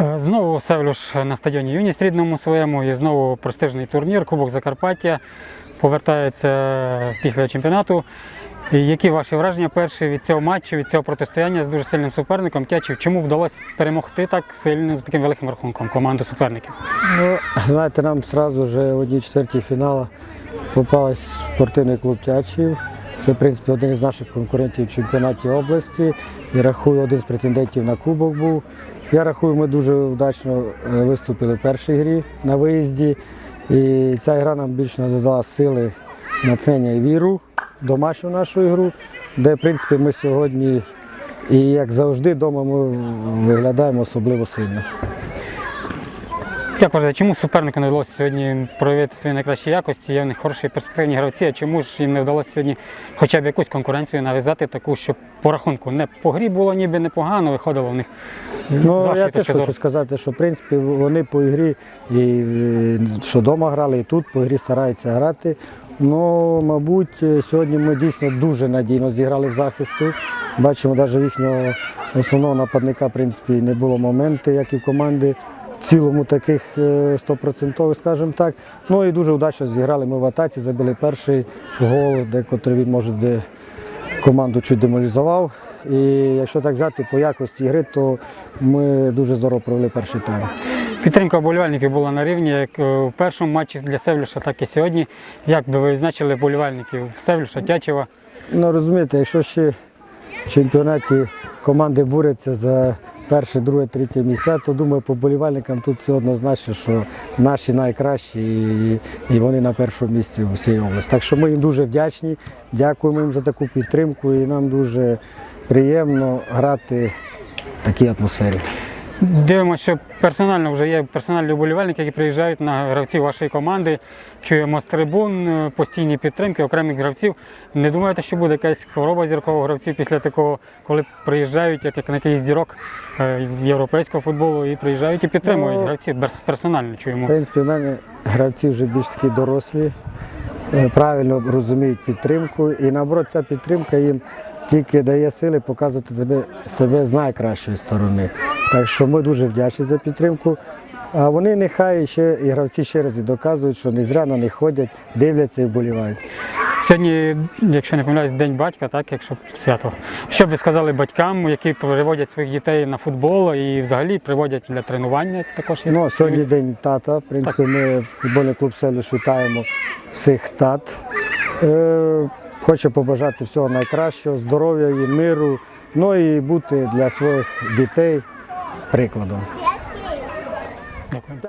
Знову Севлюш на стадіоні Юність рідному своєму і знову престижний турнір, Кубок Закарпаття повертається після чемпіонату. Які ваші враження перші від цього матчу, від цього протистояння з дуже сильним суперником? Тячів, чому вдалося перемогти так сильно з таким великим рахунком команду суперників? Ну, знаєте, нам одразу вже в одній четвертій фіналу попався спортивний клуб Тячів. Це, в принципі, один із наших конкурентів в чемпіонаті області. І рахую, один з претендентів на кубок був. Я рахую, ми дуже вдачно е, виступили в першій грі на виїзді. І ця гра нам більше додала сили, натхнення і віру в домашню нашу ігру, де, в принципі, ми сьогодні, і як завжди, вдома ми виглядаємо особливо сильно. Як вважаєте, чому супернику не вдалося сьогодні проявити свої найкращі якості? Є в них хороші перспективні гравці. А чому ж їм не вдалося сьогодні хоча б якусь конкуренцію нав'язати, таку, щоб по рахунку не по грі було ніби непогано, виходило в них. Ну, вашої я теж хочу сказати, що в принципі вони по ігрі, і що вдома грали, і тут по ігрі стараються грати. Ну, мабуть, сьогодні ми дійсно дуже надійно зіграли в захисту. Бачимо, навіть в їхнього основного нападника в принципі, не було моменту, як і в команди. В цілому таких е, стопроцентових, скажімо так. Ну і дуже вдачно зіграли. Ми в атаці забили перший гол, де котрий він може де команду чуть деморалізував. І якщо так взяти по якості гри, то ми дуже здорово провели перший тайм. Підтримка вболівальників була на рівні як е, в першому матчі для Севлюша, так і сьогодні. Як би ви відзначили вболівальників Севлюша, Тячева? Ну розумієте, якщо ще в чемпіонаті команди борються за перше, друге, третє місця, то думаю, поболівальникам тут все однозначно, що наші найкращі і, і вони на першому місці у всій області. Так що ми їм дуже вдячні, дякуємо їм за таку підтримку і нам дуже приємно грати в такій атмосфері. Дивимося, що персонально вже є персональні вболівальники, які приїжджають на гравців вашої команди. Чуємо з трибун, е, постійні підтримки окремих гравців. Не думаєте, що буде якась хвороба зіркових гравців після такого, коли приїжджають, як на якийсь зірок е, європейського футболу, і приїжджають і підтримують Ну, гравців персонально. Чуємо. В принципі, в мене гравці вже більш такі дорослі, е, правильно розуміють підтримку. І наоборот, ця підтримка їм тільки дає сили показувати тебе, себе з найкращої сторони. Так що ми дуже вдячні за підтримку. А вони нехай ще і гравці ще раз і доказують, що не зря на них ходять, дивляться і вболівають. Сьогодні, якщо не помиляюсь, день батька, так, якщо свято. Що б ви сказали батькам, які приводять своїх дітей на футбол і взагалі приводять для тренування також? Ну, сьогодні день тата. В принципі, ми футбольний клуб Селюш вітаємо всіх тат. Е, хочу побажати всього найкращого, здоров'я і миру, ну і бути для своїх дітей прикладом. Дякую.